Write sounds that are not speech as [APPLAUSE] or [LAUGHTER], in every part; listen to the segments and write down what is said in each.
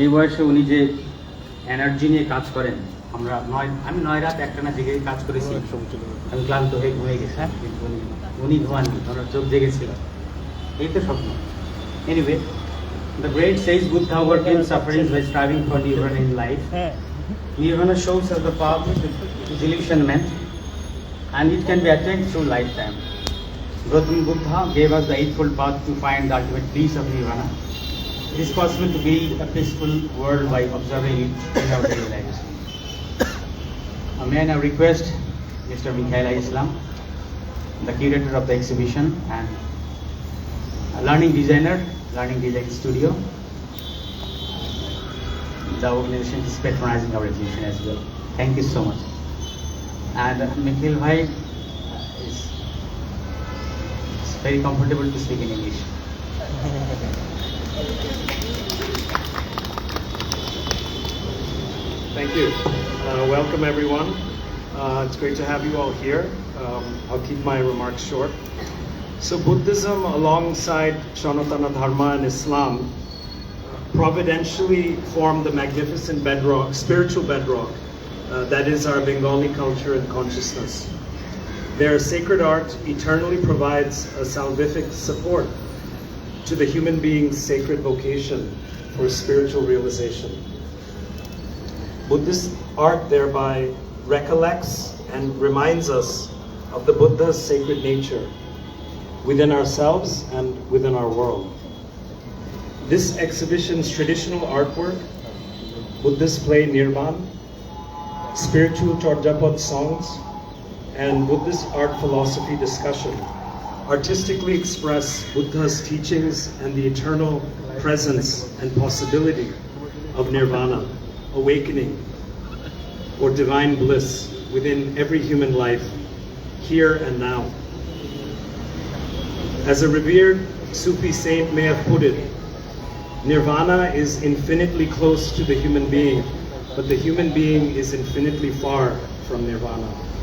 এই বয়সে উনি যে এনার্জি নিয়ে কাজ করেন আমরা নয় আমি নয় রাত একটানা জেগে কাজ করেছি আমি ক্লান্ত হয়ে ঘুমিয়ে গেছি উনি ঘুমাননি ওনার চোখ জেগেছিল এই তো স্বপ্ন anyway the great sage Buddha overcame sufferings by striving for nirvana in life Nirvana shows us the path to disillusionment and it can be attained through lifetime. Gautam Buddha gave us the eightfold path to find the ultimate peace of Nirvana. It is possible to build a peaceful world by observing it in our daily lives. Uh, may I now request Mr. Mikhail Islam, the curator of the exhibition and a learning designer, Learning Design Studio, the organization is patronizing our exhibition as well. Thank you so much. And uh, Nikhil Bhai is very comfortable to speak in English. [LAUGHS] Thank you. Uh, welcome, everyone. Uh, it's great to have you all here. Um, I'll keep my remarks short. So, Buddhism, alongside Sanatana Dharma and Islam, providentially formed the magnificent bedrock, spiritual bedrock, uh, that is our Bengali culture and consciousness. Their sacred art eternally provides a salvific support to the human being's sacred vocation for spiritual realization. Buddhist art thereby recollects and reminds us of the Buddha's sacred nature within ourselves and within our world. This exhibition's traditional artwork, Buddhist play Nirvan, spiritual Chorjapad songs, and Buddhist art philosophy discussion artistically express Buddha's teachings and the eternal presence and possibility of nirvana, awakening, or divine bliss within every human life, here and now. As a revered Sufi saint may have put it, Nirvana is infinitely close to the human being, but the human being is infinitely far from Nirvana.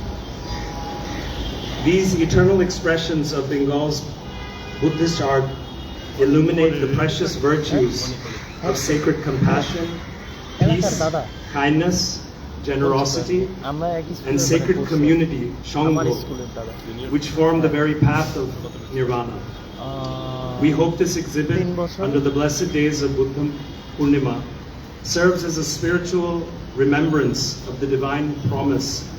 These eternal expressions of Bengal's Buddhist art illuminate the precious virtues of sacred compassion, peace, kindness, generosity, and sacred community, shongbo, which form the very path of nirvana. We hope this exhibit, under the blessed days of Buddha Purnima, serves as a spiritual remembrance of the divine promise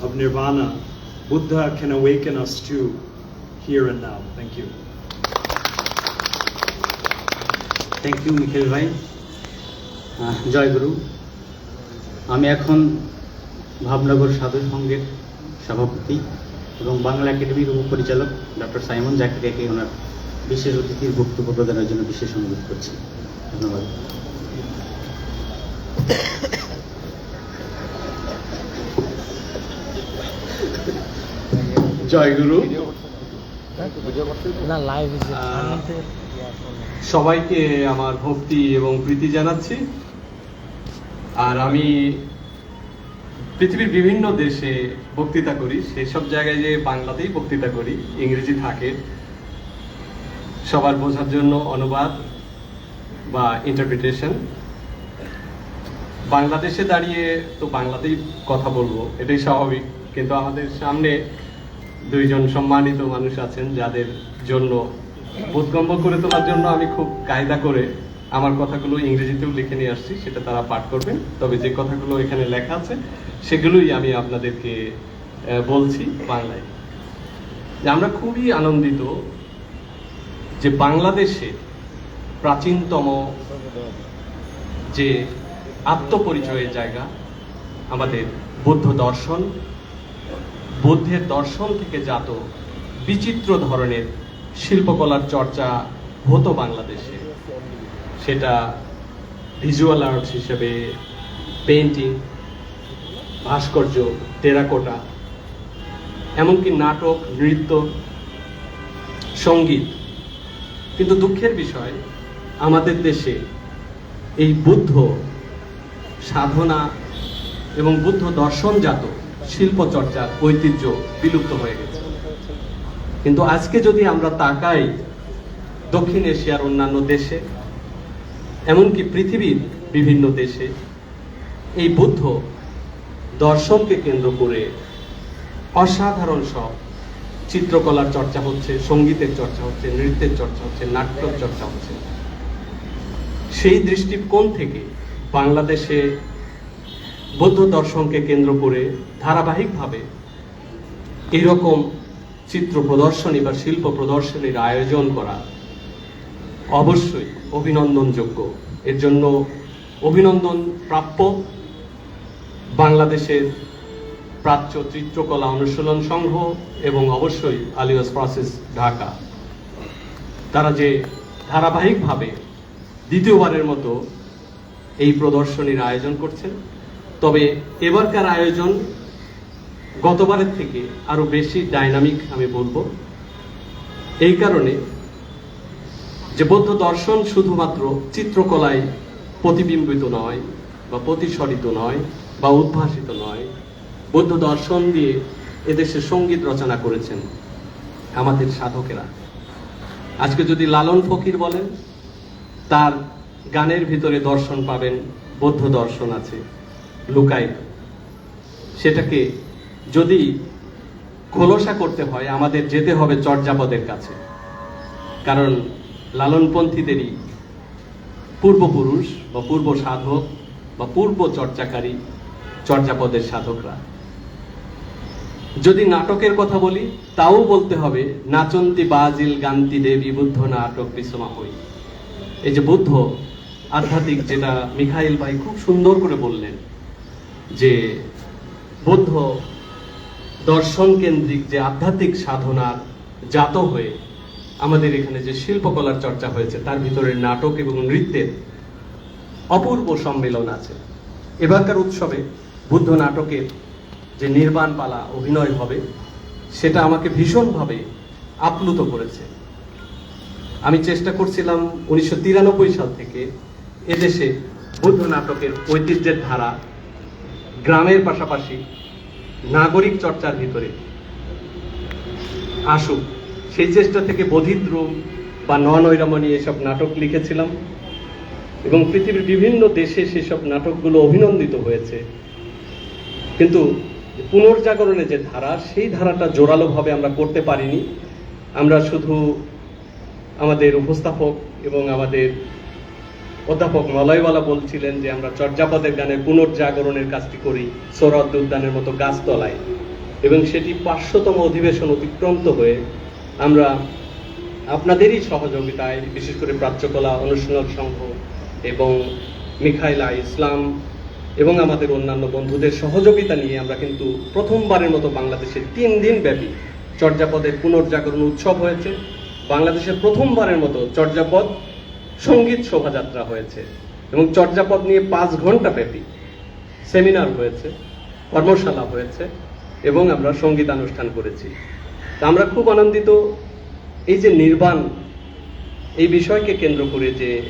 of nirvana Buddha can awaken us to here and now. Thank you. Thank you Nikhil ভাই জয় গুরু আমি এখন ভাবনগর সাধু সংঘের সভাপতি এবং বাংলা একাডেমির উপপরিচালক ডক্টর সাইমন জাকিরিয়াকে ওনার বিশেষ অতিথির বক্তব্য প্রদানের জন্য বিশেষ অনুরোধ করছি ধন্যবাদ জয়গুরু। সবাইকে আমার ভক্তি এবং প্রীতি জানাচ্ছি। আর আমি পৃথিবীর বিভিন্ন দেশে বক্তৃতা করি সেসব জায়গায় যে বাংলাতেই বক্তৃতা করি ইংরেজি থাকে। সবার বোঝার জন্য অনুবাদ বা ইন্টারপ্রিটেশন বাংলাদেশে দাঁড়িয়ে তো বাংলাতেই কথা বলব এটাই স্বাভাবিক। কিন্তু আমাদের সামনে দুইজন সম্মানিত মানুষ আছেন যাদের জন্য বোধগম্য করে তোলার জন্য আমি খুব কায়দা করে আমার কথাগুলো ইংরেজিতেও লিখে নিয়ে আসছি, সেটা তারা পাঠ করবেন। তবে যে কথাগুলো এখানে লেখা আছে, সেগুলোই আমি আপনাদেরকে বলছি বাংলায়। যে আমরা খুবই আনন্দিত যে বাংলাদেশে প্রাচীনতম যে আত্মপরিচয়ের জায়গা, আমাদের বৌদ্ধ দর্শন বুদ্ধের দর্শন থেকে জাত বিচিত্র ধরনের শিল্পকলার চর্চা হতো বাংলাদেশে। সেটা ভিজুয়াল আর্টস হিসেবে পেন্টিং ভাস্কর্য, টেরাকোটা, এমনকি নাটক, নৃত্য, সংগীত। কিন্তু দুঃখের বিষয়, আমাদের দেশে এই বুদ্ধ সাধনা এবং বুদ্ধ দর্শনজাত শিল্প চর্চার ঐতিহ্য বিলুপ্ত হয়ে গেছে। কিন্তু আজকে যদি আমরা তাকাই দক্ষিণ এশিয়ার অন্যান্য দেশে, এমনকি পৃথিবীর বিভিন্ন দেশে, এই বুদ্ধ দর্শনকে কেন্দ্র করে অসাধারণ সব চিত্রকলার চর্চা হচ্ছে, সঙ্গীতের চর্চা হচ্ছে, নৃত্যের চর্চা হচ্ছে, নাট্যর চর্চা হচ্ছে। সেই দৃষ্টিকোণ থেকে বাংলাদেশে বৌদ্ধ দর্শনকে কেন্দ্র করে ধারাবাহিকভাবে এরকম চিত্র প্রদর্শনী বা শিল্প প্রদর্শনীর আয়োজন করা অবশ্যই অভিনন্দনযোগ্য। এর জন্য অভিনন্দন প্রাপ্য বাংলাদেশের প্রাচ্য চিত্রকলা অনুশীলন সংঘ এবং অবশ্যই আলিয়াস প্রসেস ঢাকা। তারা যে ধারাবাহিকভাবে দ্বিতীয়বারের মতো এই প্রদর্শনীর আয়োজন করছেন তবে এবারকার আয়োজন গতবারের থেকে আরও বেশি ডাইনামিক আমি বলব। এই কারণে যে বৌদ্ধ দর্শন শুধুমাত্র চিত্রকলায় প্রতিবিম্বিত নয়, বা প্রতিসরিত নয়, বা উদ্ভাসিত নয়, বৌদ্ধ দর্শন দিয়ে এদেশে সংগীত রচনা করেছেন আমাদের সাধকেরা। আজকে যদি লালন ফকির বলেন, তার গানের ভিতরে দর্শন পাবেন বৌদ্ধ দর্শন আছে। লুকায়িত সেটাকে যদি খোলসা করতে হয়, আমাদের যেতে হবে চর্যাপদের কাছে। কারণ লালনপন্থীদেরই পূর্বপুরুষ বা পূর্ব সাধক বা পূর্ব চর্চাকারী চর্যাপদের সাধকরা। যদি নাটকের কথা বলি, তাও বলতে হবে, নাচন্তি বাজিল গান্তি দেবী বুদ্ধ নাটক বিসমা হই। এই যে বুদ্ধ আধ্যাত্মিক, যেটা মিখাইল ভাই খুব সুন্দর করে বললেন যে বুদ্ধ দর্শন কেন্দ্রিক যে আধ্যাত্মিক সাধনার জাত হয়ে আমাদের এখানে যে শিল্পকলার চর্চা হয়েছে, তার ভিতরে নাটক এবং নৃত্যের অপূর্ব সম্মেলন আছে। এবারকার উৎসবে বুদ্ধ নাটকের যে নির্বাণ পালা অভিনয় হবে, সেটা আমাকে ভীষণভাবে আপ্লুত করেছে। আমি চেষ্টা করছিলাম উনিশশো তিরানব্বই সাল থেকে এদেশে বুদ্ধ নাটকের ঐতিহ্যের ধারা গ্রামের পাশাপাশি নাগরিক চর্চার ভিতরে। আসুক সেই চেষ্টা থেকে বোধিদ্রুম বা ননৈরামণি এসব নাটক লিখেছিলাম এবং পৃথিবীর বিভিন্ন দেশে সেসব নাটকগুলো অভিনন্দিত হয়েছে। কিন্তু পুনর্জাগরণের যে ধারা, সেই ধারাটা জোরালোভাবে আমরা করতে পারিনি। আমরা শুধু আমাদের উপস্থাপক এবং আমাদের অধ্যাপক মলয়ওয়ালা বলছিলেন যে আমরা চর্যাপদের গানের পুনর্জাগরণের কাজটি করি সৌরদ্দ উদ্যানের মতো গাছতলায়। এবং সেটি পাঁচশোতম অধিবেশন অতিক্রান্ত হয়ে আমরা আপনাদেরই সহযোগিতায়, বিশেষ করে প্রাচ্যকলা, অনুশীলন সংঘ এবং মিখাইলা ইসলাম এবং আমাদের অন্যান্য বন্ধুদের সহযোগিতা নিয়ে আমরা কিন্তু প্রথমবারের মতো বাংলাদেশে তিন দিন ব্যাপী চর্যাপদের পুনর্জাগরণ উৎসব হয়েছে। বাংলাদেশের প্রথমবারের মতো চর্যাপদ সংগীত শোভাযাত্রা হয়েছে এবং চর্যাপদ নিয়ে পাঁচ ঘণ্টা ব্যাপী সেমিনার হয়েছে, কর্মশালা হয়েছে এবং আমরা সঙ্গীতানুষ্ঠান করেছি। তা আমরা খুব আনন্দিত এই যে নির্বাণ, এই বিষয়কে কেন্দ্র করে যে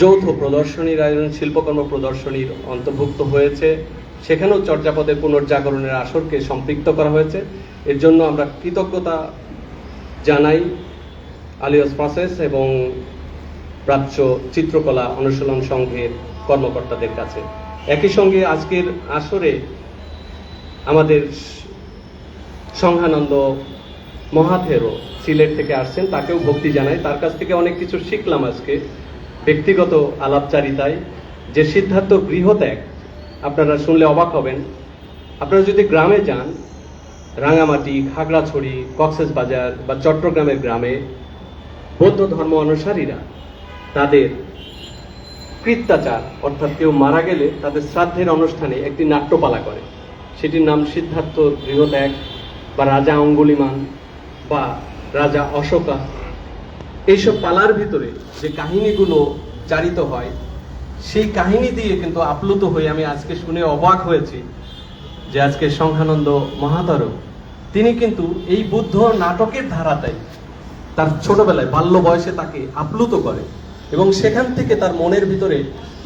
যৌথ প্রদর্শনীর আয়োজন, শিল্পকর্ম প্রদর্শনীর অন্তর্ভুক্ত হয়েছে, সেখানেও চর্যাপদের পুনর্জাগরণের আসরকে সম্পৃক্ত করা হয়েছে। এর জন্য আমরা কৃতজ্ঞতা জানাই। আলিয়াস প্রসেস এবং প্রাচ্য চিত্রকলা অনুশীলন সংঘের কর্মকর্তাদের কাছে। একই সঙ্গে আজকের আসরে আমাদের সংঘানন্দ মহাথেরো সিলেট থেকে আসছেন, তাকেও ভক্তি জানাই। তার কাছ থেকে অনেক কিছু শিখলাম আজকে। ব্যক্তিগত আলাপচারিতায় যে সিদ্ধার্থ গৃহত্যাগ, আপনারা শুনলে অবাক হবেন। আপনারা যদি গ্রামে যান, রাঙামাটি, খাগড়াছড়ি, কক্সেস বাজার বা চট্টগ্রামের গ্রামে বৌদ্ধ ধর্ম অনুসারীরা তাদের কৃত্যাচার, অর্থাৎ কেউ মারা গেলে তাদের শ্রাদ্ধের অনুষ্ঠানে একটি নাট্যপালা করে। সেটির নাম সিদ্ধার্থ গৃহত্যাগ বা রাজা অঙ্গুলিমান বা রাজা অশোকা। এইসব পালার ভিতরে যে কাহিনীগুলো চারিত হয়, সেই কাহিনী দিয়ে কিন্তু আপ্লুত হয়ে আমি আজকে শুনে অবাক হয়েছি যে আজকে সংখ্যানন্দ মহাতর তিনি কিন্তু এই বুদ্ধ নাটকের ধারাটাই তার ছোটবেলায়, বাল্য বয়সে তাকে আপ্লুত করে এবং সেখান থেকে তার মনের ভিতরে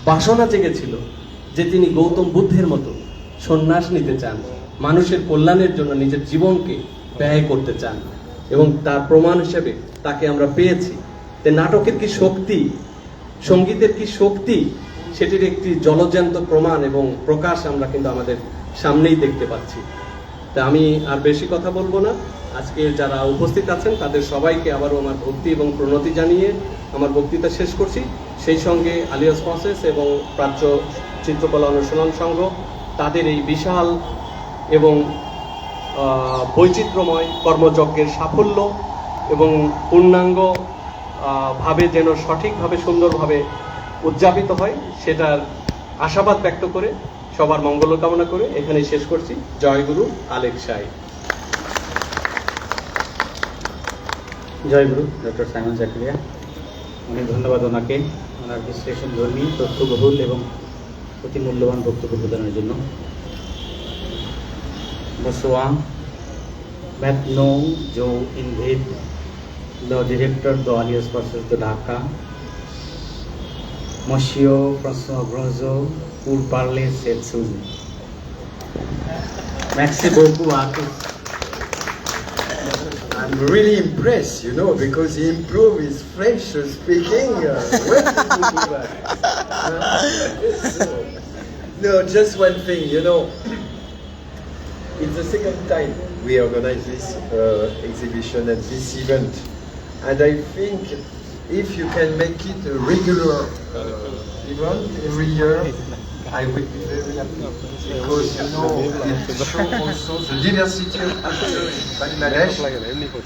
বাসনা জেগেছিল যে তিনি গৌতম বুদ্ধের মতো সন্ন্যাস নিতে চান, মানুষের কল্যাণের জন্য নিজের জীবনকে ব্যয় করতে চান এবং তার প্রমাণ হিসেবে তাকে আমরা পেয়েছি। যে নাটকের কি শক্তি, সঙ্গীতের কি শক্তি, সেটির একটি জলজ্যান্ত প্রমাণ এবং প্রকাশ আমরা কিন্তু আমাদের সামনেই দেখতে পাচ্ছি। তা আমি আর বেশি কথা বলব না। আজকে যারা উপস্থিত আছেন, তাদের সবাইকে আবারও আমার ভক্তি এবং প্রণতি জানিয়ে আমার বক্তৃতা শেষ করছি। সেই সঙ্গে আলিয়াস প্রসেস এবং প্রাচ্য চিত্রকলা অনুশীলন সংঘ, তাদের এই বিশাল এবং বৈচিত্র্যময় কর্মযজ্ঞের সাফল্য এবং পূর্ণাঙ্গ ভাবে যেন সঠিকভাবে, সুন্দরভাবে উদযাপিত হয়, সেটার আশাবাদ ব্যক্ত করে সবার মঙ্গল কামনা করে এখানে শেষ করছি। জয়গুরু আলেক সাই। জয় গুরু ডক্টর সাইমন জাকিরিয়া অনেক ধন্যবাদ ওনাকে ওনার বিশ্লেষণ ধর্মী তথ্যবহুল এবং অতি মূল্যবান বক্তব্য প্রদানের জন্য Bonsoir. Maintenant, je invite le directeur de l'Alliance Française de Dhaka, Monsieur François Gronzo, pour parler cette chose. Merci beaucoup à tous. I'm really impressed, you know, because he improved his French speaking. Uh, [LAUGHS] no, just one thing, you know. It's the second time we organize this uh, exhibition and this event, and I think if you can make it a regular uh, event every year, I would be very happy because you know it shows also the diversity of culture in Bangladesh,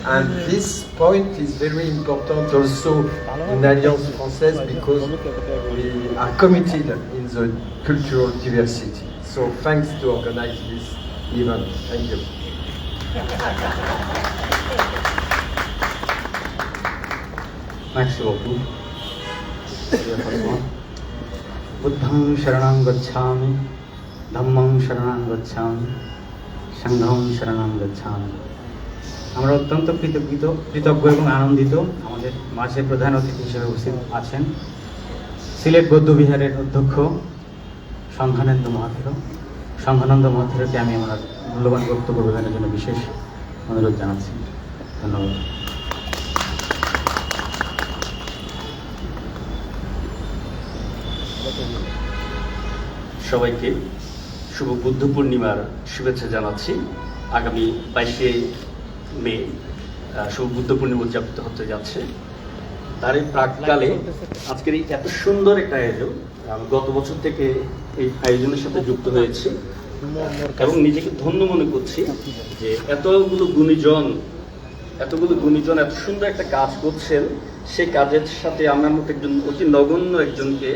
and this point is very important also in Alliance Française because we are committed in the cultural diversity. So thanks to organize this event. Thank you. Merci beaucoup. [LAUGHS] বুদ্ধং শরণং গচ্ছামি ধম্মং শরণং গচ্ছামি সংঘং শরণং গচ্ছামি আমরা অত্যন্ত কৃতজ্ঞ কৃতজ্ঞ এবং আনন্দিত আমাদের মাঝে প্রধান অতিথি হিসেবে উপস্থিত আছেন সিলেট বৌদ্ধ বিহারের অধ্যক্ষ সংঘানন্দ মহাথের। সংঘানন্দ মহাথেরকে আমি আমার মূল্যবান বক্তব্য প্রদানের জন্য বিশেষ অনুরোধ জানাচ্ছি। ধন্যবাদ। সবাইকে শুভ বুদ্ধ পূর্ণিমার শুভেচ্ছা জানাচ্ছি। আগামী বাইশে মে শুভ বুদ্ধ পূর্ণিমা উদযাপিত হতে যাচ্ছে। তার এই প্রাককালে আজকের এই এত সুন্দর একটা আয়োজন গত বছর থেকে এই আয়োজনের সাথে যুক্ত হয়েছি এবং নিজেকে ধন্য মনে করছি যে এতগুলো গুণীজন এতগুলো গুণীজন এত সুন্দর একটা কাজ করছেন, সেই কাজের সাথে আমার মতো একজন অতি নগণ্য একজনকে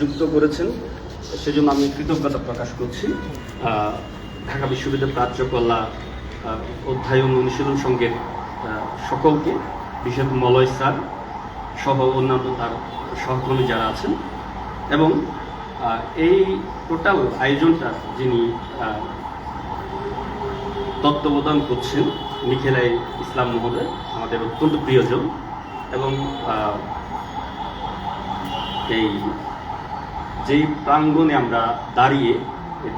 যুক্ত করেছেন। সেজন্য আমি কৃতজ্ঞতা প্রকাশ করছি। ঢাকা বিশ্ববিদ্যালয় প্রাচ্যকলা আহ, অধ্যায়ন অনুশীলন সঙ্গের সকলকে বিশেষ মলয় স্যার সহ অন্যান্য তার সহকর্মী যারা আছেন এবং এই টোটাল আয়োজনটা যিনি তত্ত্বাবধান করছেন নিখিলাই ইসলাম মহোদয় আমাদের অত্যন্ত প্রিয়জন এবং এই যেই প্রাঙ্গণে আমরা দাঁড়িয়ে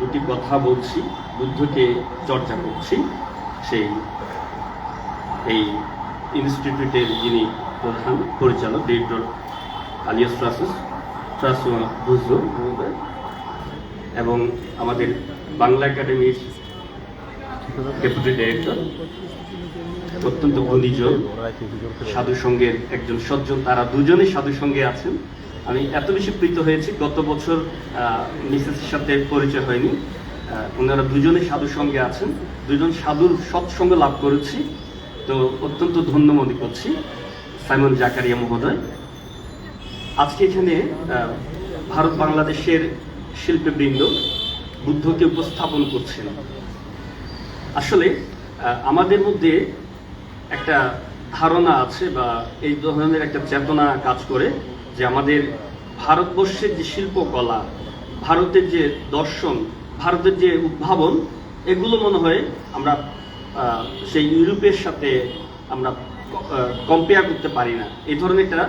দুটি কথা বলছি, বুদ্ধকে চর্চা করছি, সেই এই ইনস্টিটিউটের যিনি প্রধান পরিচালক ডিরেক্টর আলিয়াস ট্রাসুস, ট্রাসুয়া বুঝো মহোদয় এবং আমাদের বাংলা একাডেমির ডেপুটি ডিরেক্টর অত্যন্ত গুণীজন সাধু সঙ্গের একজন সজ্জন, তারা দুজনেই সাধু সঙ্গে আছেন। আমি এত বেশি প্রীত হয়েছি, গত বছর মিসেসের সাথে পরিচয় হয়নি। ওনারা দুজনে সাধুর সঙ্গে আছেন। দুজন সাধুর সৎসঙ্গ লাভ করেছি। তো অত্যন্ত ধন্য মনে করছি, সাইমন জাকারিয়া মহোদয়। আজকে এখানে ভারত বাংলাদেশের শিল্পীবৃন্দ বুদ্ধকে উপস্থাপন করছেন। আসলে আমাদের মধ্যে একটা ধারণা আছে বা এই ধরনের একটা চেতনা কাজ করে যে আমাদের ভারতবর্ষের যে শিল্পকলা, ভারতের যে দর্শন, ভারতের যে উদ্ভাবন, এগুলো মনে হয় আমরা সেই ইউরোপের সাথে আমরা কম্পেয়ার করতে পারি না। এই ধরনের একটা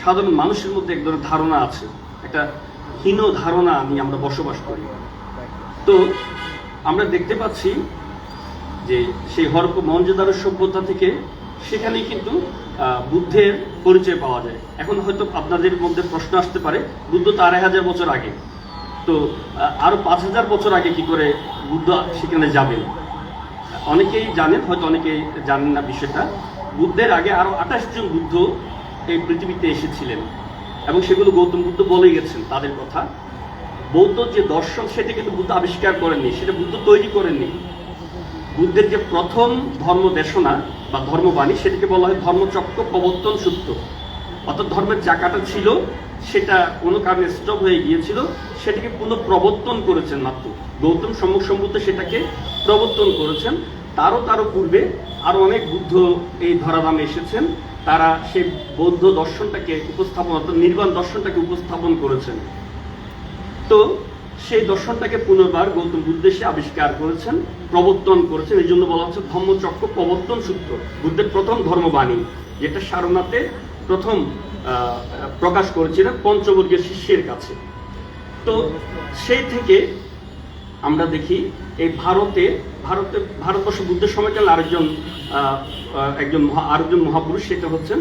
সাধারণ মানুষের মধ্যে এক ধরনের ধারণা আছে। একটা হীন ধারণা নিয়ে আমরা বসবাস করি। তো আমরা দেখতে পাচ্ছি যে সেই হরপ মঞ্জুদার সভ্যতা থেকে সেখানে কিন্তু বুদ্ধের পরিচয় পাওয়া যায়। এখন হয়তো আপনাদের মধ্যে প্রশ্ন আসতে পারে বুদ্ধ তো আড়াই হাজার বছর আগে। তো আহ, আরও পাঁচ হাজার বছর আগে কি করে বুদ্ধ সেখানে যাবেন? অনেকেই জানেন হয়তো অনেকেই জানেন না বিষয়টা। বুদ্ধের আগে আরও আঠাশ জন বুদ্ধ এই পৃথিবীতে এসেছিলেন। এবং সেগুলো গৌতম বুদ্ধ বলে গেছেন তাদের কথা। বৌদ্ধ যে দর্শন সেটা কিন্তু বুদ্ধ আবিষ্কার করেননি সেটা বুদ্ধ তৈরি করেননি। বুদ্ধের যে প্রথম ধর্ম দেশনা বা ধর্মবাণী, সেটাকে বলা হয় ধর্মচক্র প্রবর্তন সূত্র। অর্থাৎ ধর্মের চাকাটা ছিল, সেটা কোনো কারণে স্টপ হয়ে গিয়েছিল, সেটাকে পুনঃ প্রবর্তন করেছেন মাত্র। গৌতম সম্মুখ সম্বুদ্ধ সেটাকে প্রবর্তন করেছেন। তারও তারও পূর্বে আরও অনেক বুদ্ধ এই ধরাধামে এসেছেন। তারা সেই বৌদ্ধ দর্শনটাকে উপস্থাপন, অর্থাৎ নির্বাণ দর্শনটাকে উপস্থাপন করেছেন। তো সেই দর্শনটাকে পুনর্বার গৌতম বুদ্ধ এসে আবিষ্কার করেছেন, প্রবর্তন করেছেন। এই জন্য বলা হচ্ছে ধর্মচক্র প্রবর্তন সূত্র, বুদ্ধের প্রথম ধর্মবাণী, যেটা সারনাথে প্রথম প্রকাশ করেছিলেন পঞ্চবর্গের শিষ্যের কাছে। তো সেই থেকে আমরা দেখি এই ভারতে ভারতে, ভারতবর্ষ বুদ্ধের সময়কালে আরেকজন একজন আরেকজন মহাপুরুষ, সেটা হচ্ছেন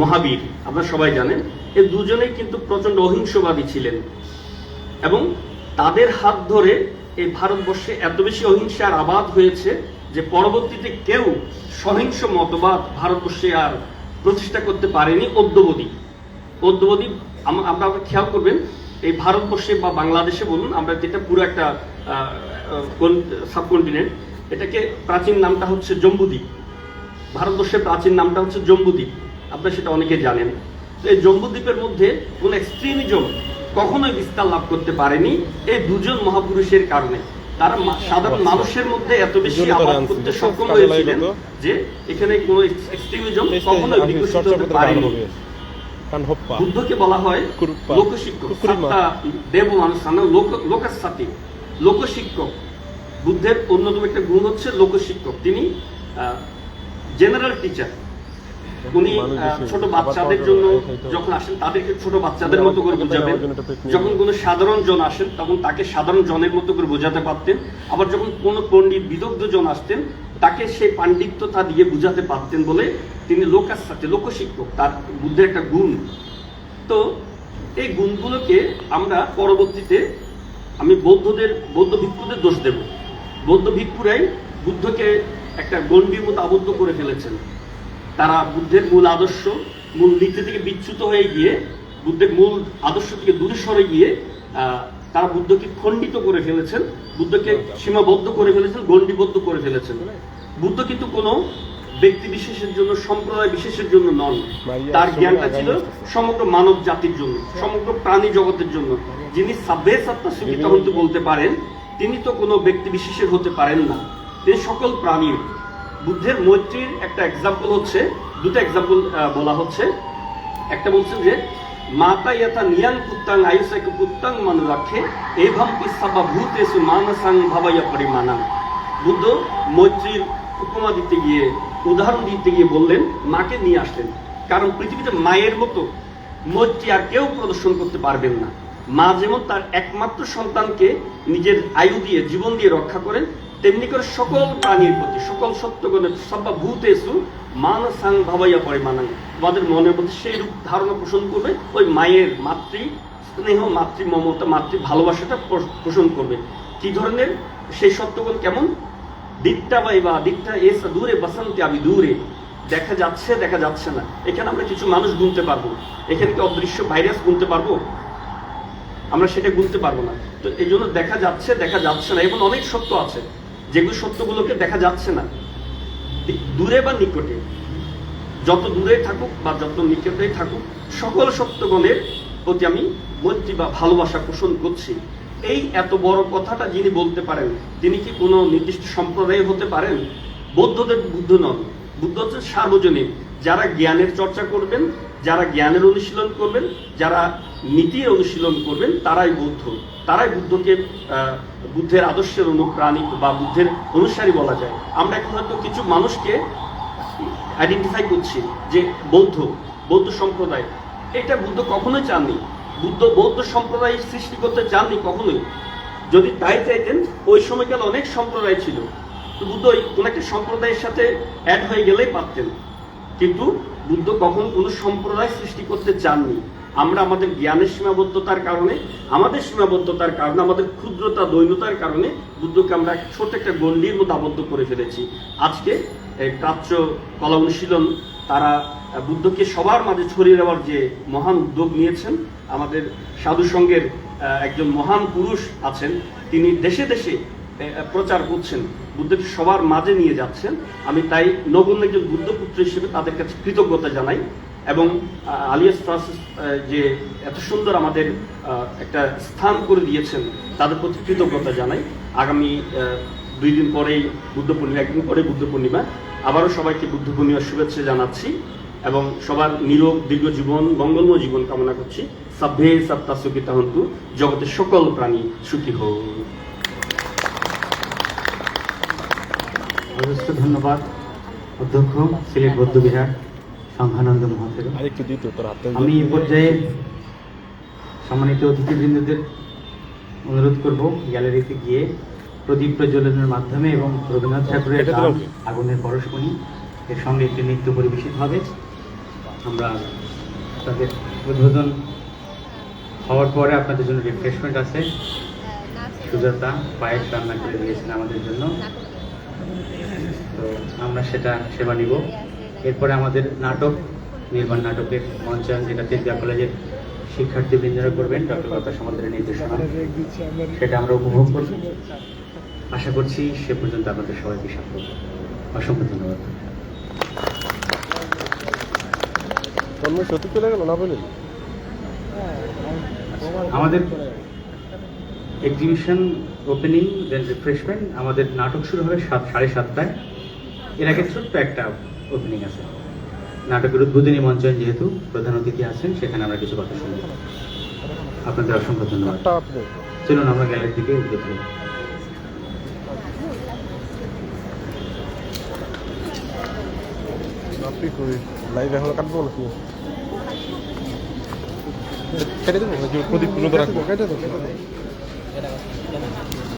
মহাবীর। আপনারা সবাই জানেন। এই দুজনেই কিন্তু প্রচণ্ড অহিংসবাদী ছিলেন। এবং তাদের হাত ধরে এই ভারতবর্ষে এত বেশি অহিংসার আবাদ হয়েছে যে পরবর্তীতে কেউ সহিংস মতবাদ ভারতবর্ষে আর প্রতিষ্ঠা করতে পারেনি অদ্যবধি। অদ্যবধি আম- আমরা খেয়াল করবেন, এই ভারতবর্ষে বা বাংলাদেশে বলুন, আমরা যেটা পুরো একটা সাবকন্টিনেন্ট এটাকে প্রাচীন নামটা হচ্ছে জম্বুদ্বীপ। ভারতবর্ষের প্রাচীন নামটা হচ্ছে জম্বুদ্বীপ। আপনারা সেটা অনেকে জানেন। তো এই জম্বুদ্বীপের মধ্যে কোন এক্সট্রিমিজম কখনোই বিস্তার লাভ করতে পারেনি এই দুজন মহাপুরুষের কারণে। তারা সাধারণ মানুষের মধ্যে এত বেশি আবাদ করতে সক্ষম হয়েছিলেন যে এখানে কোন এক্সট্রিমিজম কখনোই বিকশিত হতে পারেনি। বুদ্ধকে বলা হয়। লোকশিক্ষক। দেব মানুষ লোক লোকাসাতি লোকশিক্ষক। বুদ্ধের অন্যতম একটা গুণ হচ্ছে লোকশিক্ষক। তিনি জেনারেল টিচার উনি ছোট বাচ্চাদের জন্য যখন আসেন তাদেরকে ছোট বাচ্চাদের মতো করে বোঝাবেন। যখন কোনো সাধারণ জন আসেন তখন তাকে সাধারণ জনের মতো করে বোঝাতে পারতেন। আবার যখন কোনো পণ্ডিত বিদগ্ধ জন আসতেন তাকে সেই পাণ্ডিত্যতা দিয়ে বুঝাতে পারতেন বলে তিনি লোকার সাথে লোকশিক্ষক তার বুদ্ধের একটা গুণ। তো এই গুণগুলোকে আমরা পরবর্তীতে আমি বৌদ্ধদের বৌদ্ধ ভিক্ষুদের দোষ দেব। বৌদ্ধ ভিক্ষুরাই বুদ্ধকে একটা গণ্ডির মতো আবদ্ধ করে ফেলেছেন। তারা বুদ্ধের মূল আদর্শ মূল নীতি থেকে বিচ্যুত হয়ে গিয়ে বুদ্ধের মূল আদর্শ থেকে দূরে সরে গিয়ে তারা বুদ্ধকে খণ্ডিত করে ফেলেছেন বুদ্ধকে সীমাবদ্ধ করে ফেলেছেন গণ্ডিবদ্ধ করে ফেলেছেন। বুদ্ধ কিন্তু কোনো ব্যক্তি বিশেষের জন্য সম্প্রদায় বিশেষের জন্য নন। তার জ্ঞানটা ছিল সমগ্র মানব জাতির জন্য সমগ্র প্রাণী জগতের জন্য। যিনি সাব্বে সত্তা সুবিধা হতে বলতে পারেন তিনি তো কোনো ব্যক্তি বিশেষের হতে পারেন না। তিনি সকল প্রাণীর। বুদ্ধের মৈত্রীর একটা এক্সাম্পল হচ্ছে, দুটো এক্সাম্পল বলা হচ্ছে। একটা বলছেন যে, মাতা ইয়াতা নিয়াং পুত্তাং আয়ুষাকে পুত্তাং মান রাখে, এভাম পিসাবা ভূতেসু মানসাং ভাবাইয়া পরিমাণাং। বুদ্ধ মৈত্রীর উপমা দিতে গিয়ে, উদাহরণ দিতে গিয়ে বললেন, মাকে নিয়ে আসলেন। কারণ পৃথিবীতে মায়ের মতো মৈত্রী আর কেউ প্রদর্শন করতে পারবেন না। মা যেমন তার একমাত্র সন্তানকে নিজের আয়ু দিয়ে, জীবন দিয়ে রক্ষা করেন তেমনি করে সকল প্রাণীর প্রতি, সকল সত্যগণের সব্বা ভূতেসু মানসাং ভাবাইয়া পরে মানাং তোমাদের মনের মধ্যে সেই রূপ ধারণা পোষণ করবে, ওই মায়ের মাতৃ স্নেহ, মাতৃ মমতা, মাতৃ ভালোবাসাটা পোষ- পোষণ করবে। কি ধরনের? সেই সত্যগণ কেমন? দিকটা বা বা দিকটা এস, দূরে বসন্তে আমি দূরে। দেখা যাচ্ছে দেখা যাচ্ছে না। এখানে আমরা কিছু মানুষ গুনতে পারব। এখানে কি অদৃশ্য ভাইরাস গুনতে পারব? আমরা সেটা গুনতে পারব না। তো এই জন্য দেখা যাচ্ছে দেখা যাচ্ছে না। এবং অনেক সত্য আছে। যেগুলো সত্যগুলোকে দেখা যাচ্ছে না দূরে বা নিকটে, যত দূরে থাকুক বা যত নিকটেই থাকুক, সকল সত্যগণের প্রতি আমি মৈত্রী বা ভালোবাসা পোষণ করছি। এই এত বড় কথাটা যিনি বলতে পারেন, তিনি কি কোনো নির্দিষ্ট সম্প্রদায় হতে পারেন? বৌদ্ধদের বুদ্ধ নন। বুদ্ধ হচ্ছে সার্বজনীন, যারা জ্ঞানের চর্চা করবেন যারা জ্ঞানের অনুশীলন করবেন, যারা নীতির অনুশীলন করবেন, তারাই বৌদ্ধ। তারাই বুদ্ধকে বুদ্ধের আদর্শের অনুপ্রাণিত বা বুদ্ধের অনুসারী বলা যায়। আমরা এখন হয়তো কিছু মানুষকে আইডেন্টিফাই করছি যে বৌদ্ধ বৌদ্ধ সম্প্রদায়। এটা বুদ্ধ কখনোই চাননি। বুদ্ধ, বৌদ্ধ সম্প্রদায় সৃষ্টি করতে চাননি কখনোই। যদি তাই চাইতেন, ওই সময়কাল অনেক সম্প্রদায় ছিল। বুদ্ধ ওই কোন একটা সম্প্রদায়ের সাথে অ্যাড হয়ে গেলেই পারতেন। কিন্তু বুদ্ধ কখন কোনো সম্প্রদায় সৃষ্টি করতে চাননি। আমরা আমাদের জ্ঞানের সীমাবদ্ধতার কারণে, আমাদের সীমাবদ্ধতার কারণে, আমাদের ক্ষুদ্রতা দৈন্যতার কারণে বুদ্ধকে আমরা ছোট একটা গণ্ডির মধ্যে আবদ্ধ করে ফেলেছি। আজকে প্রাচ্য কলা অনুশীলন, তারা বুদ্ধকে সবার মাঝে ছড়িয়ে দেওয়ার যে মহান উদ্যোগ নিয়েছেন, আমাদের সাধু সঙ্গের একজন মহান পুরুষ আছেন, তিনি দেশে দেশে প্রচার করছেন। বুদ্ধকে সবার মাঝে নিয়ে যাচ্ছেন। আমি তাই নগণ্য একজন বুদ্ধপুত্র হিসেবে তাদের কাছে কৃতজ্ঞতা জানাই এবং আলিয়াস ফ্রান্সিস যে এত সুন্দর আমাদের একটা স্থান করে দিয়েছেন, তাদের প্রতি কৃতজ্ঞতা জানাই। আগামী দুই দিন পরেই বুদ্ধ পূর্ণিমা, একদিন পরে বুদ্ধ পূর্ণিমা। আবারও সবাইকে বুদ্ধ পূর্ণিমার শুভেচ্ছা জানাচ্ছি এবং সবার নিরোগ দীর্ঘ জীবন, মঙ্গলময় জীবন কামনা করছি। সাভ্যে সপ্তা সুখিতা হন্তু জগতের সকল প্রাণী সুখী হোক। অজস্র ধন্যবাদ। অধ্যক্ষ সিলেট বৌদ্ধবিহার সংঘানন্দ মহাশয় আমি এই পর্যায়ে সম্মানিত অতিথিবৃন্দদের অনুরোধ করব গ্যালারিতে গিয়ে প্রদীপ প্রজ্বলনের মাধ্যমে এবং রবীন্দ্রনাথ ঠাকুরের গান আগুনের পরশমণি এর সঙ্গে একটি নৃত্য পরিবেশিত হবে। আমরা তাদের উদ্বোধন হওয়ার পরে আপনাদের জন্য রিফ্রেশমেন্ট আছে। সুজাতা পায়েস রান্না করে দিয়েছেন আমাদের জন্য। তো আমরা সেটা সেবা নিব। এরপরে আমাদের নাটক নির্মাণ নাটকের মঞ্চায়ন যেটা তেজগা কলেজের শিক্ষার্থীবৃন্দরা করবেন ডক্টর কথা সমাধানের নির্দেশনা সেটা আমরা উপভোগ করব। আশা করছি সে পর্যন্ত আপনাদের সবাইকে স্বাগত। অসংখ্য ধন্যবাদ। তন্ময় সত্যি চলে গেল না বলে? আমাদের এক্সিবিশন ওপেনিং দেন রিফ্রেশমেন্ট আমাদের নাটক শুরু হবে সাত সাড়ে সাতটায়। এর আগে ছোট্ট একটা ওপেনিং আছে। নাটকের উদ্বোধনী মঞ্চায়ন যেহেতু প্রধান অতিথি আছেন সেখানে আমরা কিছু কথা শুনব। আপনাদের অসংখ্য ধন্যবাদ। চলুন আমরা গ্যালারির দিকে উদ্যোগ লাইভ এখন কাটবো নাকি? কেটে দেবো প্রদীপ পুরো রাখব। কেটে দেবো।